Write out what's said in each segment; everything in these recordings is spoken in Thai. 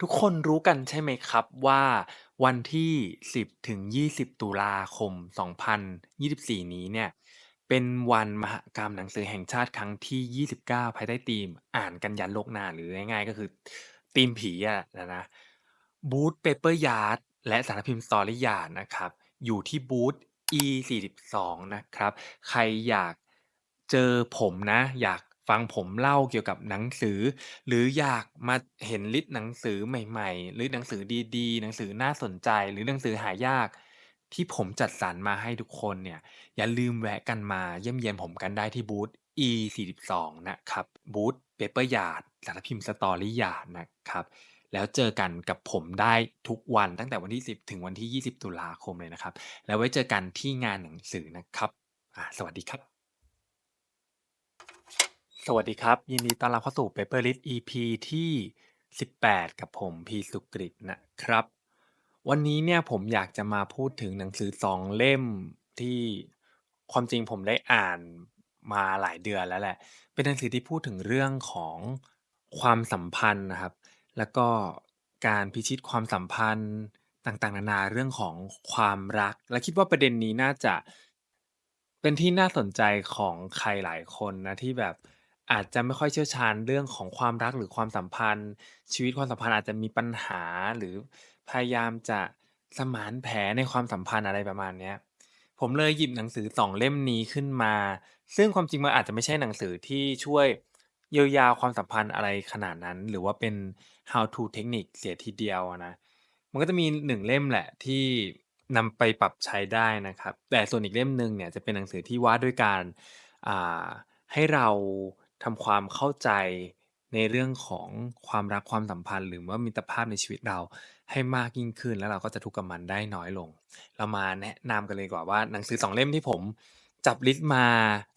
ทุกคนรู้กันใช่ไหมครับว่าวันที่ 10 ถึง 20 ตุลาคม 2024 นี้เนี่ย เป็นวันมหกรรมหนังสือแห่งชาติครั้งที่ 29 ภายใต้ธีมอ่านกันยันโลกหน้าหรือง่ายๆ ก็คือธีมผีอะนะนะบูธ Paper Yard และสำนักพิมพ์ Story Yard นะครับ อยู่ที่บูธ E42 นะครับ ใครอยากเจอผมนะ อยาก ฟังผมเล่าเกี่ยวกับหนังสือ หรืออยากมาเห็นลิสต์หนังสือใหม่ ๆ หรือหนังสือดี ๆ หนังสือน่าสนใจ หรือหนังสือหายาก ที่ผมจัดสรรมาให้ทุกคนเนี่ย อย่าลืมแวะกันมาเยี่ยมเยียนผมกันได้ที่บูธ E42 นะครับบูธ Paper Yard สำนักพิมพ์ Story Yard นะครับ แล้วเจอกันกับผมได้ทุกวันตั้งแต่วันที่ 10 ถึงวันที่ 20 ตุลาคมเลยนะครับ แล้วไว้เจอกันที่งานหนังสือนะครับอ่าสวัสดีครับ สวัสดีครับ ยินดีต้อนรับเข้าสู่ Paper List EP ที่ 18 กับผมพีสุกฤตนะครับ วันนี้เนี่ยผมอยากจะมาพูดถึงหนังสือ2เล่มที่ความจริงผมได้อ่านมาหลายเดือนแล้วแหละ เป็นหนังสือที่พูดถึงเรื่องของความสัมพันธ์นะครับ แล้วก็การพิชิตความสัมพันธ์ต่างๆ นานาเรื่องของความรัก และคิดว่าประเด็นนี้น่าจะเป็นที่น่าสนใจของใครหลายคนนะที่แบบ อาจจะไม่ค่อยเชี่ยวชาญเรื่องของความรัก หรือความสัมพันธ์ ชีวิตความสัมพันธ์อาจจะมีปัญหา หรือพยายามจะสมานแผลในความสัมพันธ์อะไรประมาณเนี้ย ผมเลยหยิบหนังสือ2เล่มนี้ขึ้นมา ซึ่งความจริงมันอาจจะไม่ใช่หนังสือที่ช่วยเยียวยาความสัมพันธ์อะไรขนาดนั้น หรือว่าเป็น How to เทคนิคเสียทีเดียวนะ มันก็จะมี1เล่มแหละที่นำไปปรับใช้ได้นะครับ แต่ส่วนอีกเล่มหนึ่งเนี่ยจะเป็นหนังสือที่ว่าด้วยการาให้เรา ทำความเข้าใจในเรื่องของความรักความสัมพันธ์ หรือว่ามิตรภาพในชีวิตเราให้มากยิ่งขึ้น แล้วเราก็จะทุกข์กับมันได้น้อยลง เรามาแนะนำกันเลยกว่าว่าหนังสือ2เล่มที่ผมจับลิสต์มา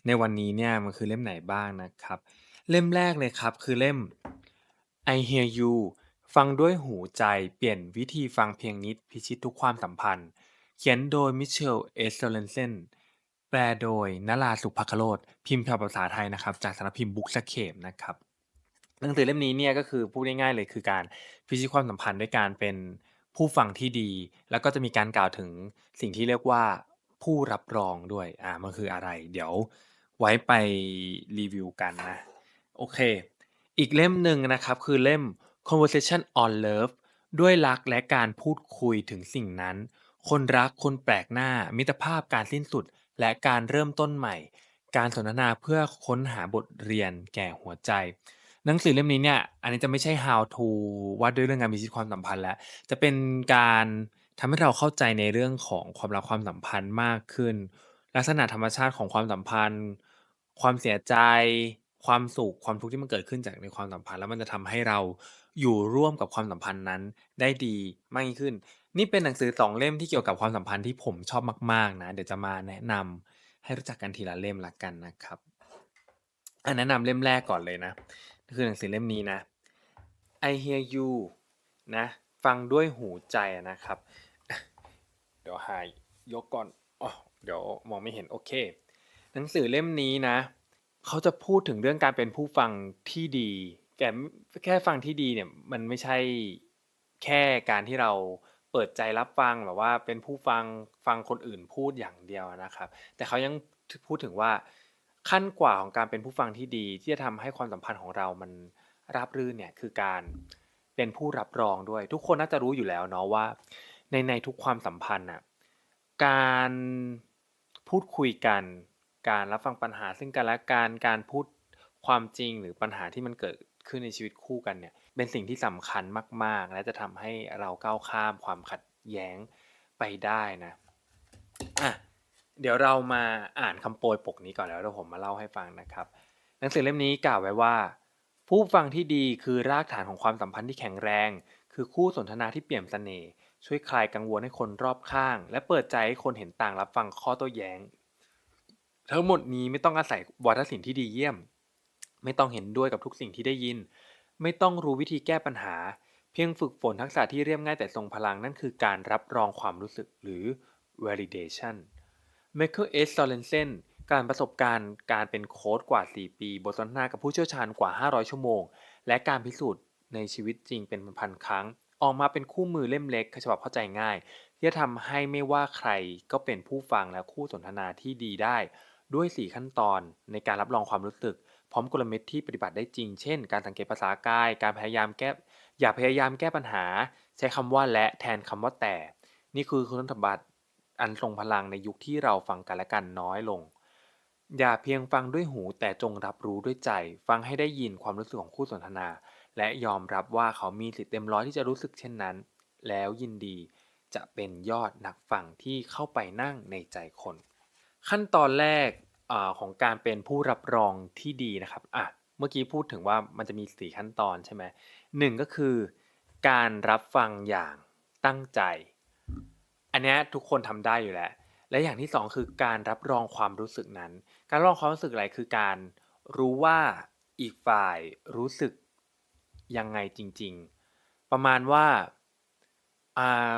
ในวันนี้เนี่ยมันคือเล่มไหนบ้างนะครับ เล่มแรกเลยครับคือเล่ม I Hear You ฟังด้วยหูใจเปลี่ยนวิธีฟังเพียงนิดพิชิตทุกความสัมพันธ์ เขียนโดย Michelle S. Sorensen แปลโดย นรา สุภคโรจน์พิมพ์ฉบับภาษาไทยนะครับ จากสำนักพิมพ์ Bookscape นะครับ หนังสือเล่มนี้เนี่ยก็คือพูดง่ายๆเลยคือการพิชิตความสัมพันธ์ด้วยการเป็นผู้ฟังที่ดี แล้วก็จะมีการกล่าวถึงสิ่งที่เรียกว่าผู้รับรองด้วย อ่า มันคืออะไร เดี๋ยวไว้ไปรีวิวกันนะ โอเค อีกเล่มหนึ่งนะครับคือเล่ม Conversation on Love ด้วยรักและการพูดคุยถึงสิ่งนั้น คนรักคนแปลกหน้า มิตรภาพการสิ้นสุด และการเริ่มต้นใหม่ การสนทนาเพื่อค้นหาบทเรียนแก่หัวใจ หนังสือเล่มนี้เนี่ยอันนี้จะไม่ใช่ How to ว่าด้วยเรื่องการพิชิตความสัมพันธ์แล้ว จะเป็นการทำให้เราเข้าใจในเรื่องของความรักความสัมพันธ์มากขึ้น ลักษณะธรรมชาติของความสัมพันธ์ ความเสียใจ ความสุขความทุกข์ที่มันเกิดขึ้นจากในความสัมพันธ์ แล้วมันจะทำให้เราอยู่ร่วมกับความสัมพันธ์นั้นได้ดีมากยิ่งขึ้นนี่เป็นหนังสือ2เล่มที่เกี่ยวกับความสัมพันธ์ที่ผมชอบมากๆนะ เดี๋ยวจะมาแนะนำให้รู้จักกันทีละเล่มล้วกันนะครับอ่าแนะนำเล่มแรกก่อนเลยนะ คือหนังสือเล่มนี้นะ I Hear You นะ ฟังด้วยหูใจนะครับ เดี๋ยวหายยกก่อนอ้อเดี๋ยวมองไม่เห็นโอเค หนังสือเล่มนี้นะ เขาจะพูดถึงเรื่องการเป็นผู้ฟังที่ดีแต่แค่ฟังที่ดีเนี่ยมันไม่ใช่แค่การที่เรา เปิดใจรับฟังแบบว่าเป็นผู้ฟังฟังคนอื่นพูดอย่างเดียวนะครับ แต่เขายังพูดถึงว่าขั้นกว่าของการเป็นผู้ฟังที่ดี ที่จะทำให้ความสัมพันธ์ของเรามันราบรื่นเนี่ยคือการเป็นผู้รับรองด้วย ทุกคนน่าจะรู้อยู่แล้วเนาะว่า ในในทุกความสัมพันธ์น่ะการพูดคุยกัน การรับฟังปัญหาซึ่งกันและกันการพูดความจริงหรือปัญหาที่มันเกิดขึ้นในชีวิตคู่กันเนี่ย เป็นสิ่งที่สำคัญมาก ๆ และจะทำให้เราก้าวข้ามความขัดแย้งไปได้นะอะเดี๋ยวเรามาอ่านคำโปรยปกนี้ก่อนแล้วเดี๋ยวผมมาเล่าให้ฟังนะครับ หนังสือเล่มนี้กล่าวไว้ว่า ผู้ฟังที่ดีคือรากฐานของความสัมพันธ์ที่แข็งแรง คือคู่สนทนาที่เปี่ยมเสน่ห์ช่วยคลายกังวลให้คนรอบข้าง และเปิดใจให้คนเห็นต่างรับฟังข้อโต้แย้ง ทั้งหมดนี้ไม่ต้องอาศัยวาทศิลป์ที่ดีเยี่ยม ไม่ต้องเห็นด้วยกับทุกสิ่งที่ได้ยิน ไม่ต้องรู้วิธีแก้ปัญหา เพียงฝึกฝนทักษะที่เรียบง่ายแต่ทรงพลังนั่นคือการรับรองความรู้สึกหรือ validation Michael S. Sorensen การประสบการณ์การเป็นโค้ชกว่า 4 ปีบทสนทนากับผู้เชี่ยวชาญกว่า 500 ชั่วโมง และการพิสูจน์ในชีวิตจริงเป็นพันๆครั้ง ออกมาเป็นคู่มือเล่มเล็กฉบับเข้าใจง่าย ที่จะทำให้ไม่ว่าใครก็เป็นผู้ฟังและคู่สนทนาที่ดีได้ ด้วย 4 ขั้นตอนในการรับรองความรู้สึก ร้อมกลเม็ดที่ปฏิบัติได้จริง เช่น การสังเกตภาษากาย การพยายามแก้ อย่าพยายามแก้ปัญหา ใช้คำว่าและแทนคำว่าแต่ นี่คือคุณสมบัติอันทรงพลังในยุคที่เราฟังกันและกันน้อยลง อย่าเพียงฟังด้วยหูแต่จงรับรู้ด้วยใจ ฟังให้ได้ยินความรู้สึกของคู่สนทนา และยอมรับว่าเขามีสิทธิ์เต็มร้อยที่จะรู้สึกเช่นนั้น แล้วยินดีจะเป็นยอดนักฟังที่เข้าไปนั่งในใจคน ขั้นตอนแรก อาของการเป็นผู้รับรองที่ดีนะครับอะเมื่อกี้พูดถึงว่ามันจะมีสี่ขั้นตอนใช่ไหมหนึ่งก็คือ การรับฟังอย่างตั้งใจ อันเนี้ยทุกคนทำได้อยู่แล้ว และอย่างที่สองคือการรับรองความรู้สึกนั้น การรับรองความรู้สึกอะไรคือการรู้ว่าอีกฝ่ายรู้สึกยังไงจริง ๆ ประมาณว่าอ่า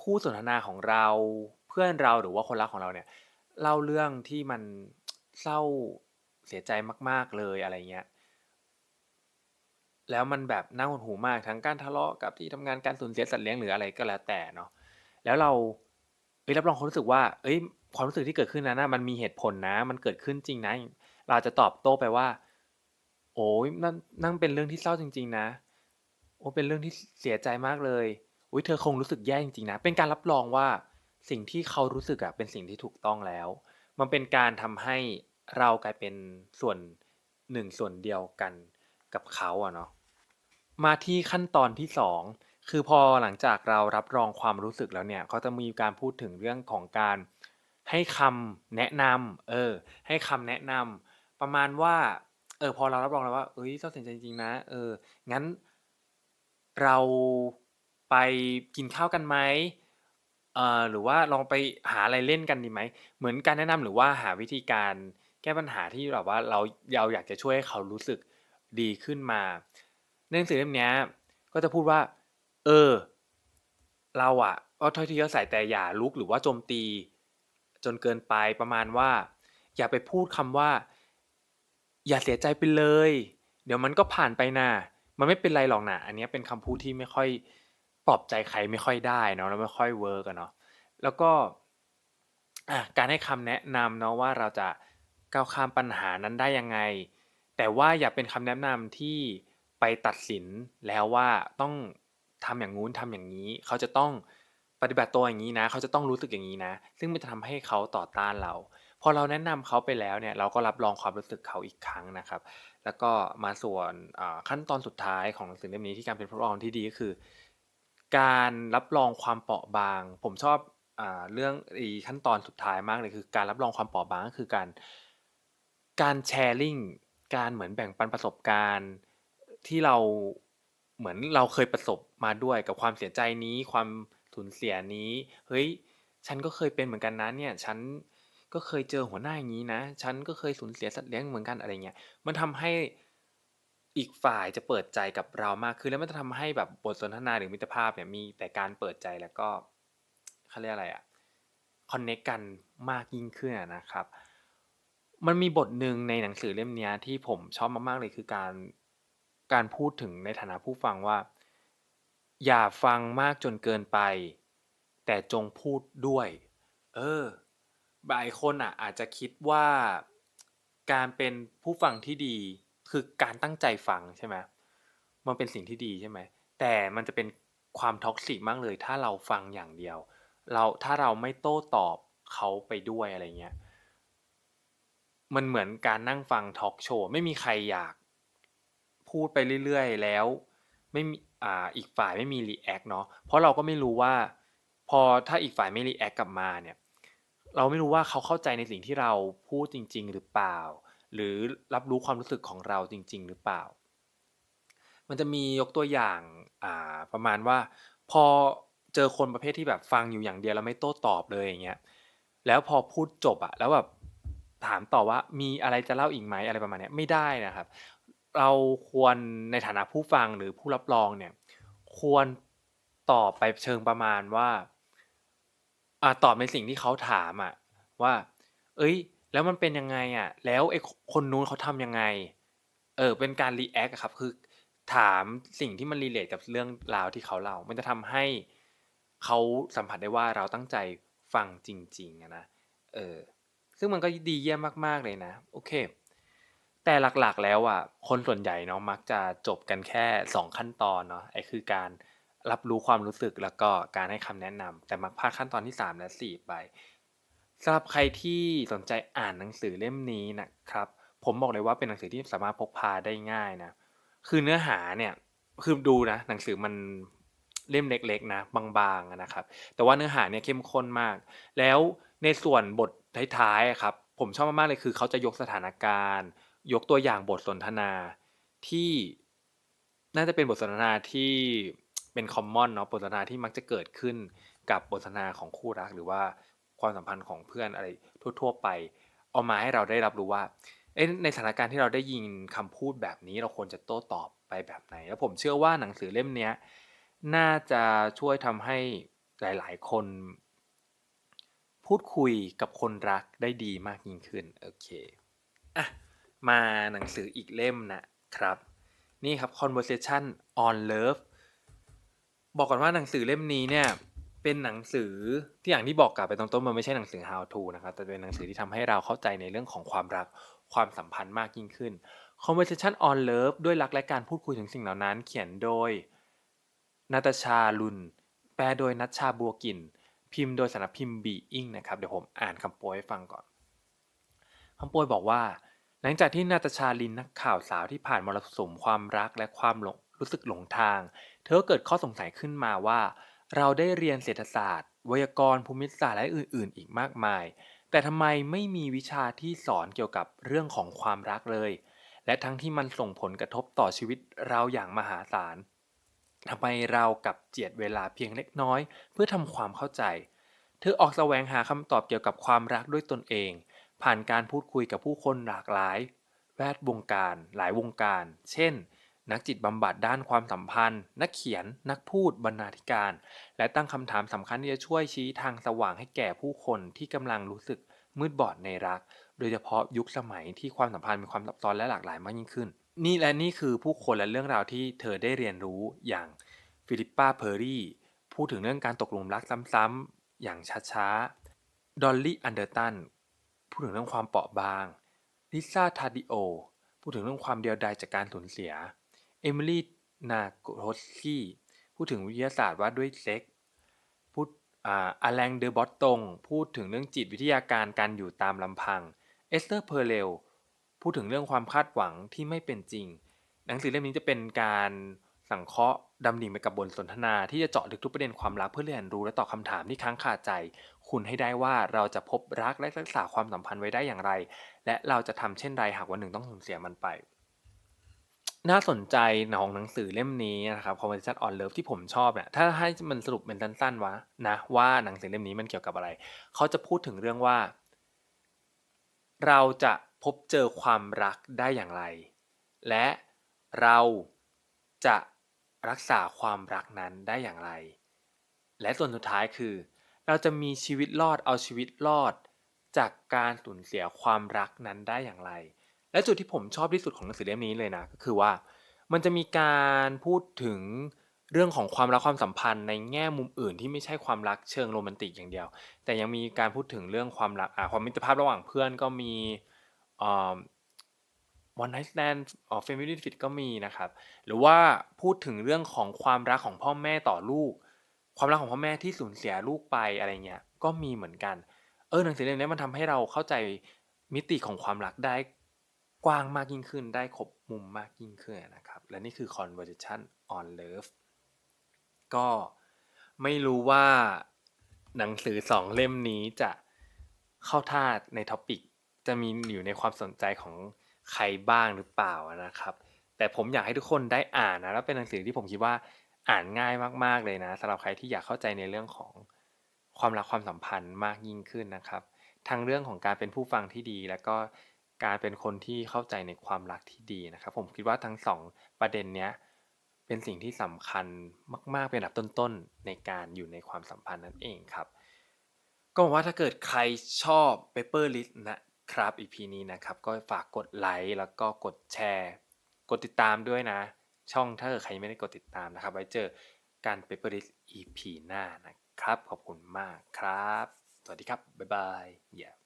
ผู้สนทนาของเราเพื่อนเราหรือว่าคนรักของเราเนี่ย เล่าเรื่องที่มันเศร้าเสียใจมาก ๆ เลยอะไรเงี้ย แล้วมันแบบน่าหดหูมากทั้งการทะเลาะกับที่ทำงานการสูญเสียสัตว์เลี้ยงหรืออะไรก็แล้วแต่เนาะแล้วเราเอ้ยรับรองความรู้สึกว่า เอ้ย ความรู้สึกที่เกิดขึ้นนั้นนะมันมีเหตุผลนะ มันเกิดขึ้นจริงนะ เราจะตอบโต้ไปว่า โอ้ยนั่นนั่นเป็นเรื่องที่เศร้าจริง ๆ นะ โอ้เป็นเรื่องที่เสียใจมากเลยอุ้ยเธอคงรู้สึกแย่จริงๆนะ เป็นการรับรองว่า สิ่งที่เขารู้สึกอะเป็นสิ่งที่ถูกต้องแล้ว มันเป็นการทำให้เรากลายเป็นส่วนหนึ่งส่วนเดียวกันกับเขาอะเนาะมาที่ขั้นตอนที่สองคือพอหลังจากเรารับรองความรู้สึกแล้วเนี่ยเขาจะมีการพูดถึงเรื่องของการให้คำแนะนำเออ ให้คำแนะนำประมาณว่า เออ พอเรารับรองแล้วว่าเอ้ยเศร้าเสียใจจริงๆนะ เออ งั้น เราไปกินข้าวกันไหม เอ่อ หรือว่าลองไปหาอะไรเล่นกันดีไหม เหมือนการแนะนำ หรือว่าหาวิธีการแก้ปัญหาที่แบบว่าเรา เราอยากจะช่วยให้เขารู้สึกดีขึ้นมา ในหนังสือเล่มเนี้ยก็จะพูดว่า เออ เราอะก็ถ้อยทีถ้อยอาศัย แต่อย่าลุก หรือว่าโจมตีจนเกินไป ประมาณว่า อย่าไปพูดคำว่า อย่าเสียใจไปเลย เดี๋ยวมันก็ผ่านไปนะมันไม่เป็นไรหรอกนะอันเนี้ยเป็นคำพูดที่ไม่ค่อย ปลอบใจใครไม่ค่อยได้เนาะแล้วไม่ค่อยเวิร์กอะเนาะแล้วก็อะการให้คำแนะนำเนาะว่าเราจะก้าวข้ามปัญหานั้นได้ยังไง แต่ว่าอย่าเป็นคำแนะนำที่ไปตัดสินแล้วว่าต้องทำอย่างงู้นทำอย่างนี้ เขาจะต้องปฏิบัติตัวอย่างนี้นะ เขาจะต้องรู้สึกอย่างนี้นะ ซึ่งมันจะทำให้เขาต่อต้านเรา พอเราแนะนำเขาไปแล้วเนี่ยเราก็รับรองความรู้สึกเขาอีกครั้งนะครับ แล้วก็มาส่วนอ่าขั้นตอนสุดท้ายของหนังสือเล่มนี้ที่การเป็นผู้รับรองที่ดีก็คือ การรับรองความเปราะบาง ผมชอบอ่าเรื่องอีขั้นตอนสุดท้ายมากเลยคือ การรับรองความเปราะบางก็คือการการแชร์ลิงการเหมือนแบ่งปันประสบการณ์ที่เราเหมือนเราเคยประสบมาด้วยกับความเสียใจนี้ ความสูญเสียนี้เฮ้ยฉันก็เคยเป็นเหมือนกันนะเนี่ยฉันก็เคยเจอหัวหน้าอย่างนี้นะ ฉันก็เคยสูญเสียสัตว์เลี้ยงเหมือนกันอะไรเงี้ยมันทำให้ อีกฝ่ายจะเปิดใจกับเรามากขึ้น แล้วมันจะทำให้แบบบทสนทนาหรือมิตรภาพเนี่ยมีแต่การเปิดใจแล้วก็เขาเรียกอะไรอะคอนเนคกันมากยิ่งขึ้นอะนะครับ มันมีบทหนึ่งในหนังสือเล่มนี้ที่ผมชอบมากๆเลยคือการการพูดถึงในฐานะผู้ฟังว่า อย่าฟังมากจนเกินไป แต่จงพูดด้วย เออ บางคนอะอาจจะคิดว่าการเป็นผู้ฟังที่ดี คือการตั้งใจฟังใช่ไหมมันเป็นสิ่งที่ดีใช่ไหมแต่มันจะเป็นความท็อกซิกมากเลย ถ้าเราฟังอย่างเดียว เราถ้าเราไม่โต้ตอบเขาไปด้วยอะไรเงี้ยมันเหมือนการนั่งฟังทอล์กโชว์ไม่มีใครอยาก พูดไปเรื่อยๆ แล้วไม่มีอ่าอีกฝ่ายไม่มีรีแอคเนาะเพราะเราก็ไม่รู้ว่า พอถ้าอีกฝ่ายไม่รีแอคกลับมาเนี่ย เราไม่รู้ว่าเขาเข้าใจในสิ่งที่เราพูดจริง ๆ หรือเปล่า หรือรับรู้ความรู้สึกของเราจริง ๆ หรือเปล่า มันจะมียกตัวอย่างอ่าประมาณว่า พอเจอคนประเภทที่แบบฟังอยู่อย่างเดียวแล้วไม่โต้ตอบเลยอย่างเงี้ยแล้วพอพูดจบอะแล้วแบบถามต่อว่ามีอะไรจะเล่าอีกไหมอะไรประมาณเนี้ยไม่ได้นะครับ เราควรในฐานะผู้ฟังหรือผู้รับรองเนี่ย ควรตอบไปเชิงประมาณว่าอ่าตอบในสิ่งที่เขาถามอะว่า เอ้ย แล้วมันเป็นยังไงอะ แล้วไอ้คนนู้นเขาทำยังไง เออ เป็นการรีแอคครับ คือถามสิ่งที่มัน relate กับเรื่องราวที่เขาเล่า มันจะทำให้เขาสัมผัสได้ว่าเราตั้งใจฟังจริงๆนะ เออ ซึ่งมันก็ดีเยี่ยมมากๆเลยนะ โอเค แต่หลักๆแล้วอะ คนส่วนใหญ่เนาะมักจะจบกันแค่2ขั้นตอนเนาะ ไอ้คือการรับรู้ความรู้สึกแล้วก็การให้คำแนะนำแต่มักพลาดขั้นตอนที่ 3 และ 4 ไป สำหรับใครที่สนใจอ่านหนังสือเล่มนี้นะครับ ผมบอกเลยว่าเป็นหนังสือที่สามารถพกพาได้ง่ายนะ คือเนื้อหาเนี่ยคือดูนะหนังสือมันเล่มเล็กๆนะบางๆนะครับ แต่ว่าเนื้อหาเนี่ยเข้มข้นมาก แล้วในส่วนบทท้ายๆครับผมชอบมากๆเลยคือเขาจะยกสถานการณ์ ยกตัวอย่างบทสนทนาที่น่าจะเป็นบทสนทนาที่เป็นคอมมอนเนาะบทสนทนาที่มักจะเกิดขึ้นกับบทสนทนาของคู่รักหรือว่า ความสัมพันธ์ของเพื่อนอะไรทั่ว ๆ ไป เอามาให้เราได้รับรู้ว่าในสถานการณ์ที่เราได้ยินคำพูดแบบนี้เราควรจะโต้ตอบไปแบบไหน?แล้วผมเชื่อว่าหนังสือเล่มนี้น่าจะช่วยทำให้หลาย ๆ คน พูดคุยกับคนรักได้ดีมากยิ่งขึ้นโอเคอะมาหนังสืออีกเล่มนะครับ นี่ครับ Conversation on Love บอกก่อนว่าหนังสือเล่มนี้เนี่ย เป็นหนังสือที่อย่างที่บอกกล่าวไปตอนต้นมันไม่ใช่หนังสือ How to นะครับแต่เป็นหนังสือที่ทำให้เราเข้าใจในเรื่องของความรักความสัมพันธ์มากยิ่งขึ้น Conversation on Love ด้วยรักและการพูดคุยถึงสิ่งเหล่านั้น เขียนโดยนาตาชาลุน แปลโดยนัชชาบัวกิน พิมพ์โดยสำนักพิมพ์ Being นะครับเดี๋ยวผมอ่านคำโปรยให้ฟังก่อนคำโปรยบอกว่า หลังจากที่นาตาชาลินนักข่าวสาวที่ผ่านมรสุมความรักและความรู้สึกหลงทาง เธอเกิดข้อสงสัยขึ้นมาว่า เราได้เรียนเศรษฐศาสตร์ ไวยากรณ์ภูมิศาสตร์และอื่น ๆ อีกมากมาย แต่ทำไมไม่มีวิชาที่สอนเกี่ยวกับเรื่องของความรักเลย และทั้งที่มันส่งผลกระทบต่อชีวิตเราอย่างมหาศาลทำไมเรากับเจียดเวลาเพียงเล็กน้อย เพื่อทำความเข้าใจ เธอออกแสวงหาคำตอบเกี่ยวกับความรักด้วยตนเอง ผ่านการพูดคุยกับผู้คนหลากหลาย แวดวงการ หลายวงการ เช่น นักจิตบำบัดด้านความสัมพันธ์ นักเขียน นักพูด บรรณาธิการ และตั้งคำถามสำคัญที่จะช่วยชี้ทางสว่างให้แก่ผู้คนที่กำลังรู้สึกมืดบอดในรัก โดยเฉพาะยุคสมัยที่ความสัมพันธ์มีความซับซ้อนและหลากหลายมากยิ่งขึ้น นี่และนี่คือผู้คนและเรื่องราวที่เธอได้เรียนรู้อย่างฟิลิปปาเพอร์รี่พูดถึงเรื่องการตกหลุมรักซ้ำๆอย่างช้าๆดอลลี่อันเดอร์ตันพูดถึงเรื่องความเปราะบางลิซ่าทาดิโอพูดถึงเรื่องความเดียวดายจากการสูญเสีย เอมิลีนาโกสกี้พูดถึงวิทยาศาสตร์ว่าด้วยเซ็กส์พูดอ่าอแลงเดอบอตตงพูดถึงเรื่องจิตวิทยาการการอยู่ตามลำพัง เอสเตอร์เพอร์เรลพูดถึงเรื่องความคาดหวังที่ไม่เป็นจริง หนังสือเล่มนี้จะเป็นการสังเคราะห์ดำดิ่งไปกับบทสนทนา ที่จะเจาะลึกทุกประเด็นความรักเพื่อเรียนรู้และตอบคำถามที่ค้างคาใจ คุณให้ได้ว่าเราจะพบรักและรักษาความสัมพันธ์ไว้ได้อย่างไร และเราจะทำเช่นไรหากวันหนึ่งต้องสูญเสียมันไป น่าสนใจของหนังสือเล่มนี้นะครับ Conversation on Love ที่ผมชอบเนี่ยถ้าให้มันสรุปเป็นสั้นๆวะนะว่าหนังสือเล่มนี้มันเกี่ยวกับอะไร เขาจะพูดถึงเรื่องว่า เราจะพบเจอความรักได้อย่างไร และเราจะรักษาความรักนั้นได้อย่างไร และส่วนสุดท้ายคือ เราจะมีชีวิตรอดเอาชีวิตรอด จากการสูญเสียความรักนั้นได้อย่างไร และจุดที่ผมชอบที่สุดของหนังสือเล่มนี้เลยนะ ก็คือว่า มันจะมีการพูดถึงเรื่องของความรักความสัมพันธ์ในแง่มุมอื่นที่ไม่ใช่ความรักเชิงโรแมนติกอย่างเดียว แต่ยังมีการพูดถึงเรื่องความรักอ่าความมิตรภาพระหว่างเพื่อนก็มีอ่า One Night Stand อ๋อ Family Fit ก็มีนะครับ หรือว่าพูดถึงเรื่องของความรักของพ่อแม่ต่อลูก ความรักของพ่อแม่ที่สูญเสียลูกไปอะไรเงี้ยก็มีเหมือนกัน เออหนังสือเล่มนี้มันทำให้เราเข้าใจมิติของความรักได้ กว้างมากยิ่งขึ้นได้ครบมุมมากยิ่งขึ้นนะครับ และนี่คือ Conversation on Love ก็ไม่รู้ว่าหนังสือ2เล่มนี้จะเข้าท่าใน topic จะมีอยู่ในความสนใจของใครบ้างหรือเปล่านะครับ แต่ผมอยากให้ทุกคนได้อ่านนะแล้วเป็นหนังสือที่ผมคิดว่าอ่านง่ายมาก ๆเลยนะสำหรับใครที่อยากเข้าใจในเรื่องของความรักความสัมพันธ์มากยิ่งขึ้นนะครับ ทั้งเรื่องของการเป็นผู้ฟังที่ดี แล้วก็ การเป็นคนที่เข้าใจในความรักที่ดีนะครับ ผมคิดว่าทั้ง2ประเด็นเนี้ยเป็นสิ่งที่สำคัญมาก ๆ เป็นอันดับต้นๆ ในการอยู่ในความสัมพันธ์นั่นเองครับ ก็หวังว่าถ้าเกิดใครชอบ Paper List นะครับ EP นี้นะครับ ก็ฝากกดไลก์แล้วก็กดแชร์ กดติดตามด้วยนะ ช่องถ้าเกิดใครยังไม่ได้กดติดตามนะครับ ไว้เจอกัน Paper List EP หน้านะครับ ขอบคุณมากครับ สวัสดีครับ บ๊ายบาย yeah.